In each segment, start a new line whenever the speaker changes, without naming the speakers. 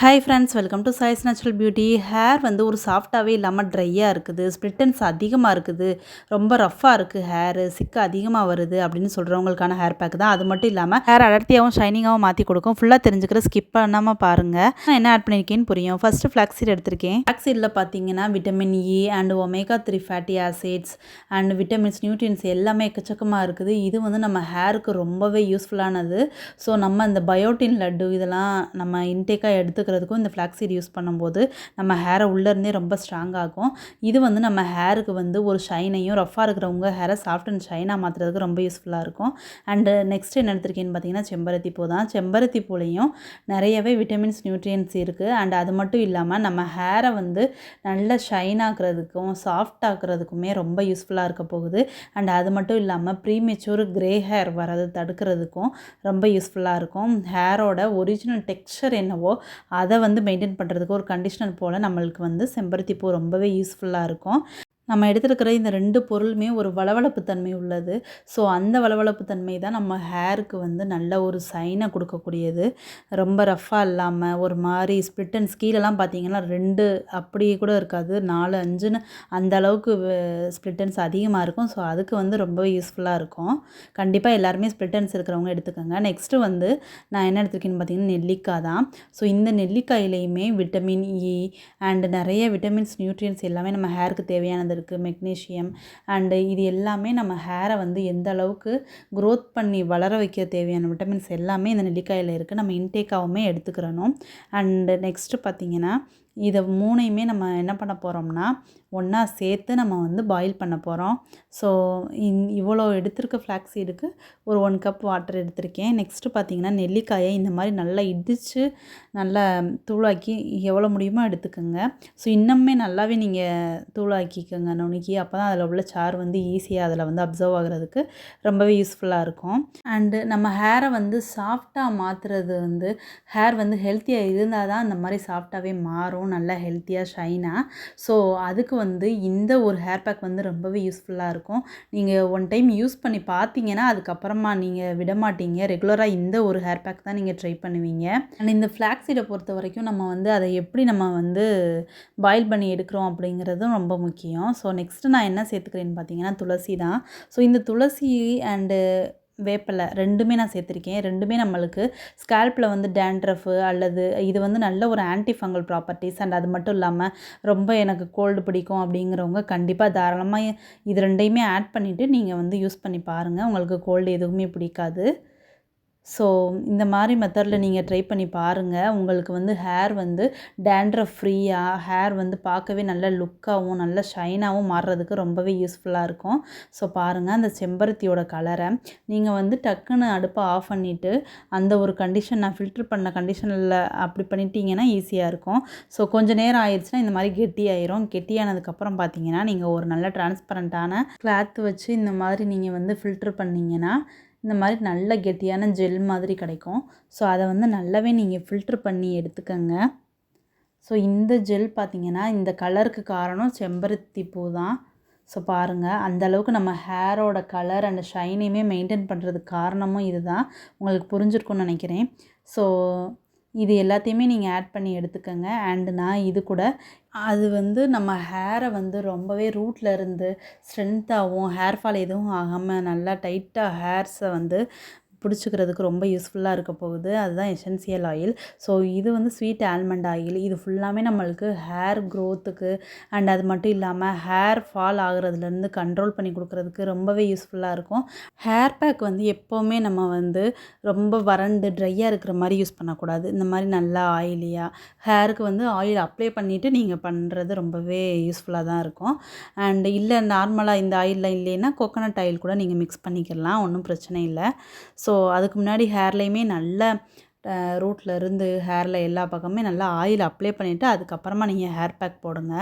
Hi friends welcome to choice natural beauty hair வந்து ஒரு சாஃப்டாகவே இல்லாமல் ட்ரையாக இருக்குது ஸ்ப்ளிட்டன்ஸ் அதிகமாக இருக்குது ரொம்ப ரஃப்பாக இருக்குது ஹேரு சிக்கு அதிகமாக வருது அப்படின்னு சொல்கிறவங்களுக்கான ஹேர் பேக் தான். அது மட்டும் இல்லாமல் ஹேர் அடர்த்தியாகவும் ஷைனிங்காகவும் மாற்றி கொடுக்கும். ஃபுல்லாக தெரிஞ்சுக்கிற ஸ்கிப் பண்ணாமல் பாருங்கள் நான் என்ன ஆட் பண்ணியிருக்கேன்னு புரியும். ஃபஸ்ட்டு ஃப்ளாக்ஸீட் எடுத்திருக்கேன். ஃப்ளாக்ஸீடில் பார்த்தீங்கன்னா vitamin E and omega three fatty acids and vitamins nutrients எல்லாமே எக்கச்சக்கமாக இருக்குது. இது வந்து நம்ம ஹேருக்கு ரொம்பவே யூஸ்ஃபுல்லானது ஸோ நம்ம இந்த பயோட்டின் லட்டு இதெல்லாம் நம்ம இன்டேக்காக எடுக்கிறதுக்கும் இந்த ஃப்ளாக்ஸீட் யூஸ் பண்ணும்போது நம்ம ஹேரை உள்ளேருந்தே ரொம்ப ஸ்ட்ராங் ஆகும். இது வந்து நம்ம ஹேருக்கு வந்து ஒரு ஷைனையும் ரஃப்பாக இருக்கிறவங்க ஹேரை சாஃப்ட் அண்ட் ஷைனாக மாற்றுறதுக்கு ரொம்ப யூஸ்ஃபுல்லாக இருக்கும். அண்டு நெக்ஸ்ட் என்ன எடுத்திருக்கேன்னு பார்த்தீங்கன்னா செம்பருத்தி பூ தான். செம்பருத்தி பூலையும் நிறையவே விட்டமின்ஸ் நியூட்ரியன்ஸ் இருக்குது அண்ட் அது மட்டும் இல்லாமல் நம்ம ஹேரை வந்து நல்ல ஷைன் ஆக்குறதுக்கும் சாஃப்ட் ஆக்குறதுக்குமே ரொம்ப யூஸ்ஃபுல்லாக இருக்க போகுது. அண்ட் அது மட்டும் இல்லாமல் ப்ரீமெச்சூர் கிரே ஹேர் வரது தடுக்கிறதுக்கும் ரொம்ப யூஸ்ஃபுல்லாக இருக்கும். ஹேரோட ஒரிஜினல் டெக்ஸ்சர் என்னவோ அதை வந்து மெயின்டைன் பண்ணுறதுக்கு ஒரு கண்டிஷனர் போல் நம்மளுக்கு வந்து செம்பருத்தி பூ ரொம்பவே யூஸ்ஃபுல்லாக இருக்கும். நம்ம எடுத்துருக்கிற இந்த ரெண்டு பொருளுமே ஒரு வளவளப்பு தன்மை உள்ளது. ஸோ அந்த வளவளப்பு தன்மை தான் நம்ம ஹேருக்கு வந்து நல்ல ஒரு சைனை கொடுக்கக்கூடியது. ரொம்ப ரஃப்பாக இல்லாமல் ஒரு மாதிரி ஸ்ப்ளிட் அண்ட் ஸ்கீலெல்லாம் பார்த்தீங்கன்னா ரெண்டு அப்படியே கூட இருக்காது. நாலு அஞ்சுன்னு அந்த அளவுக்கு ஸ்ப்ளிட்டன்ஸ் அதிகமாக இருக்கும். ஸோ அதுக்கு வந்து ரொம்ப யூஸ்ஃபுல்லாக இருக்கும். கண்டிப்பாக எல்லாருமே ஸ்ப்ளிட்டன்ஸ் இருக்கிறவங்க எடுத்துக்கோங்க. நெக்ஸ்ட்டு வந்து நான் என்ன எடுத்துருக்கேன்னு பார்த்தீங்கன்னா நெல்லிக்காய் தான். ஸோ இந்த நெல்லிக்காயிலையுமே விட்டமின் இ அண்ட் நிறைய விட்டமின்ஸ் நியூட்ரியன்ஸ் எல்லாமே நம்ம ஹேருக்கு தேவையானது இருக்குது மெக்னீஷியம் அண்டு இது எல்லாமே நம்ம ஹேரை வந்து எந்த அளவுக்கு க்ரோத் பண்ணி வளர வைக்க தேவையான விட்டமின்ஸ் எல்லாமே இந்த நெல்லிக்காயில் இருக்குது நம்ம இன்டேக்காகவுமே எடுத்துக்கிறணும். அண்டு நெக்ஸ்ட்டு பார்த்திங்கன்னா இதை மூணையுமே நம்ம என்ன பண்ண போகிறோம்னா ஒன்றா சேர்த்து நம்ம வந்து பாயில் பண்ண போகிறோம் ஸோ இந் இவ்வளோ எடுத்திருக்க ஃப்ளாக்ஸீடுக்கு ஒரு ஒன் கப் வாட்டர் எடுத்திருக்கேன். நெக்ஸ்ட்டு பார்த்திங்கன்னா நெல்லிக்காயை இந்த மாதிரி நல்லா இடித்து நல்லா தூளாக்கி எவ்வளோ முடியுமோ எடுத்துக்கோங்க. ஸோ இன்னுமே நல்லாவே நீங்கள் தூளாக்கிக்கோங்க நுணுக்கி. அப்போ தான் அதில் உள்ள சாறு வந்து ஈஸியாக அதில் வந்து அப்சர்வ் ஆகிறதுக்கு ரொம்பவே யூஸ்ஃபுல்லாக இருக்கும். அண்டு நம்ம ஹேரை வந்து சாஃப்டாக மாற்றுறது வந்து ஹேர் வந்து ஹெல்த்தியாக இருந்தால் தான் அந்த மாதிரி சாஃப்டாகவே மாறும். நல்லா ஹெல்த்தியாக ஷைனாக ஸோ அதுக்கு வந்து இந்த ஒரு ஹேர் பேக் வந்து ரொம்பவே யூஸ்ஃபுல்லாக இருக்கும். நீங்கள் ஒன் டைம் யூஸ் பண்ணி பார்த்தீங்கன்னா அதுக்கப்புறமா நீங்கள் விட மாட்டீங்க. ரெகுலராக இந்த ஒரு ஹேர் பேக் தான் நீங்கள் ட்ரை பண்ணுவீங்க. அண்ட் இந்த ஃப்ளாக்ஸீடை பொறுத்த வரைக்கும் நம்ம வந்து அதை எப்படி நம்ம வந்து பாயில் பண்ணி எடுக்கிறோம் அப்படிங்கிறதும் ரொம்ப முக்கியம். ஸோ நெக்ஸ்ட்டு நான் என்ன சேர்த்துக்கிறேன்னு பார்த்தீங்கன்னா துளசி தான் ஸோ இந்த துளசி அண்டு வேப்பிலை ரெண்டுமே நான் சேர்த்துருக்கேன். ரெண்டுமே நம்மளுக்கு ஸ்கேல்பில் வந்து டேண்ட்ரஃபு அல்லது இது வந்து நல்ல ஒரு ஆன்டி ஃபங்கல் ப்ராப்பர்ட்டிஸ் அண்ட் அது மட்டும் இல்லாமல் ரொம்ப எனக்கு கோல்டு பிடிக்கும் அப்படிங்கிறவங்க கண்டிப்பாக தாராளமாக இது ரெண்டையுமே ஆட் பண்ணிவிட்டு நீங்கள் வந்து யூஸ் பண்ணி பாருங்கள் உங்களுக்கு கோல்டு எதுவுமே பிடிக்காது. ஸோ இந்த மாதிரி மெத்தடில் நீங்கள் ட்ரை பண்ணி பாருங்கள் உங்களுக்கு வந்து ஹேர் வந்து டேண்ட்ரஃப் ஃப்ரீயாக ஹேர் வந்து பார்க்கவே நல்ல லுக்காகவும் நல்ல ஷைனாகவும் மாறுறதுக்கு ரொம்பவே யூஸ்ஃபுல்லாக இருக்கும். ஸோ பாருங்கள் அந்த செம்பருத்தியோட கலரை நீங்கள் வந்து டக்குன்னு அடுப்பை ஆஃப் பண்ணிவிட்டு அந்த ஒரு கண்டிஷன் நான் ஃபில்ட்ரு பண்ண கண்டிஷனில் அப்படி பண்ணிட்டீங்கன்னா ஈஸியாக இருக்கும். ஸோ கொஞ்சம் நேரம் ஆயிடுச்சுன்னா இந்த மாதிரி கெட்டியாயிரும் கெட்டியானதுக்கப்புறம் பார்த்தீங்கன்னா நீங்கள் ஒரு நல்ல டிரான்ஸ்பரண்ட்டான கிளாத் வச்சு இந்த மாதிரி நீங்கள் வந்து ஃபில்ட்ரு பண்ணிங்கன்னா இந்த மாதிரி நல்ல கெட்டியான ஜெல் மாதிரி கிடைக்கும். ஸோ அதை வந்து நல்லாவே நீங்கள் ஃபில்ட்ரு பண்ணி எடுத்துக்கோங்க. ஸோ இந்த ஜெல் பார்த்திங்கன்னா இந்த கலருக்கு காரணம் செம்பருத்தி பூ தான். ஸோ பாருங்கள் அந்தளவுக்கு நம்ம ஹேரோட கலர் அண்ட் ஷைனையுமே மெயின்டைன் பண்ணுறதுக்கு காரணமும் இது தான். உங்களுக்கு புரிஞ்சிருக்கும்னு நினைக்கிறேன். ஸோ இது எல்லாத்தையுமே நீங்கள் ஆட் பண்ணி எடுத்துக்கோங்க. அண்டு நான் இது கூட அது வந்து நம்ம ஹேரை வந்து ரொம்பவே ரூட்டில் இருந்து ஸ்ட்ரென்த்தாகவும் ஹேர் ஃபால் எதுவும் ஆகாமல் நல்லா டைட்டாக ஹேர்ஸை வந்து பிடிச்சிக்கிறதுக்கு ரொம்ப யூஸ்ஃபுல்லாக இருக்க போகுது. அதுதான் எசென்சியல் ஆயில். ஸோ இது வந்து ஸ்வீட் ஆல்மண்ட் ஆயில். இது ஃபுல்லாமே நம்மளுக்கு ஹேர் க்ரோத்துக்கு அண்ட் அது மட்டும் இல்லாமல் ஹேர் ஃபால் ஆகுறதுலேருந்து கண்ட்ரோல் பண்ணி கொடுக்குறதுக்கு ரொம்பவே யூஸ்ஃபுல்லாக இருக்கும். ஹேர் பேக் வந்து எப்போவுமே நம்ம வந்து ரொம்ப வறண்டு ட்ரையாக இருக்கிற மாதிரி யூஸ் பண்ணக்கூடாது. இந்த மாதிரி நல்லா ஆயிலியாக ஹேருக்கு வந்து ஆயில் அப்ளை பண்ணிவிட்டு நீங்கள் பண்ணுறது ரொம்பவே யூஸ்ஃபுல்லாக தான் இருக்கும். அண்ட் இல்லை நார்மலாக இந்த ஆயிலெலாம் இல்லைன்னா கோகோனட் ஆயில் கூட நீங்கள் மிக்ஸ் பண்ணிக்கலாம். ஒன்றும் பிரச்சனை இல்லை. ஸோ ஸோ அதுக்கு முன்னாடி ஹேர்லேயுமே நல்ல ரூட்டில் இருந்து ஹேரில் எல்லா பக்கமே நல்லா ஆயில் அப்ளை பண்ணிவிட்டு அதுக்கப்புறமா நீங்கள் ஹேர் பேக் போடுங்க.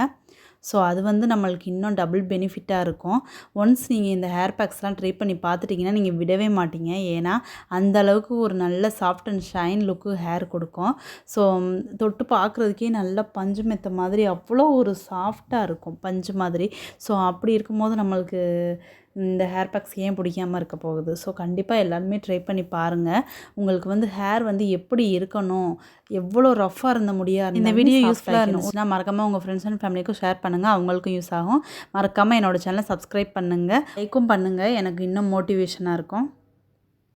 ஸோ அது வந்து நம்மளுக்கு இன்னும் டபுள் பெனிஃபிட்டாக இருக்கும். ஒன்ஸ் நீங்கள் இந்த ஹேர் பேக்ஸ்லாம் ட்ரை பண்ணி பார்த்துட்டிங்கன்னா நீங்கள் விடவே மாட்டீங்க. ஏன்னா அந்த அளவுக்கு ஒரு நல்ல soft and shine look hair கொடுக்கும். ஸோ தொட்டு பார்க்குறதுக்கே நல்ல பஞ்சு மெத்த மாதிரி அவ்வளோ ஒரு சாஃப்டாக இருக்கும் பஞ்சு மாதிரி. ஸோ அப்படி இருக்கும்போது நம்மளுக்கு இந்த ஹேர் பேக்ஸ் ஏன் பிடிக்காம இருக்க போகுது? ஸோ கண்டிப்பாக எல்லாருமே ட்ரை பண்ணி பாருங்கள் உங்களுக்கு வந்து ஹேர் வந்து எப்படி இருக்கணும்? எவ்வளோ ரஃப்பாக இருந்த முடியா இந்த வீடியோ யூஸ்ஃபுல்லாக இருந்துச்சுன்னா மறக்காமல் உங்கள் ஃப்ரெண்ட்ஸ் அண்ட் ஃபேமிலிக்கும் ஷேர் பண்ணுங்கள் அவங்களுக்கும் யூஸ் ஆகும். மறக்காமல் என்னோட சேனலை சப்ஸ்கிரைப் பண்ணுங்கள் லைக்கும் பண்ணுங்கள் எனக்கு இன்னும் மோட்டிவேஷனாக இருக்கும்.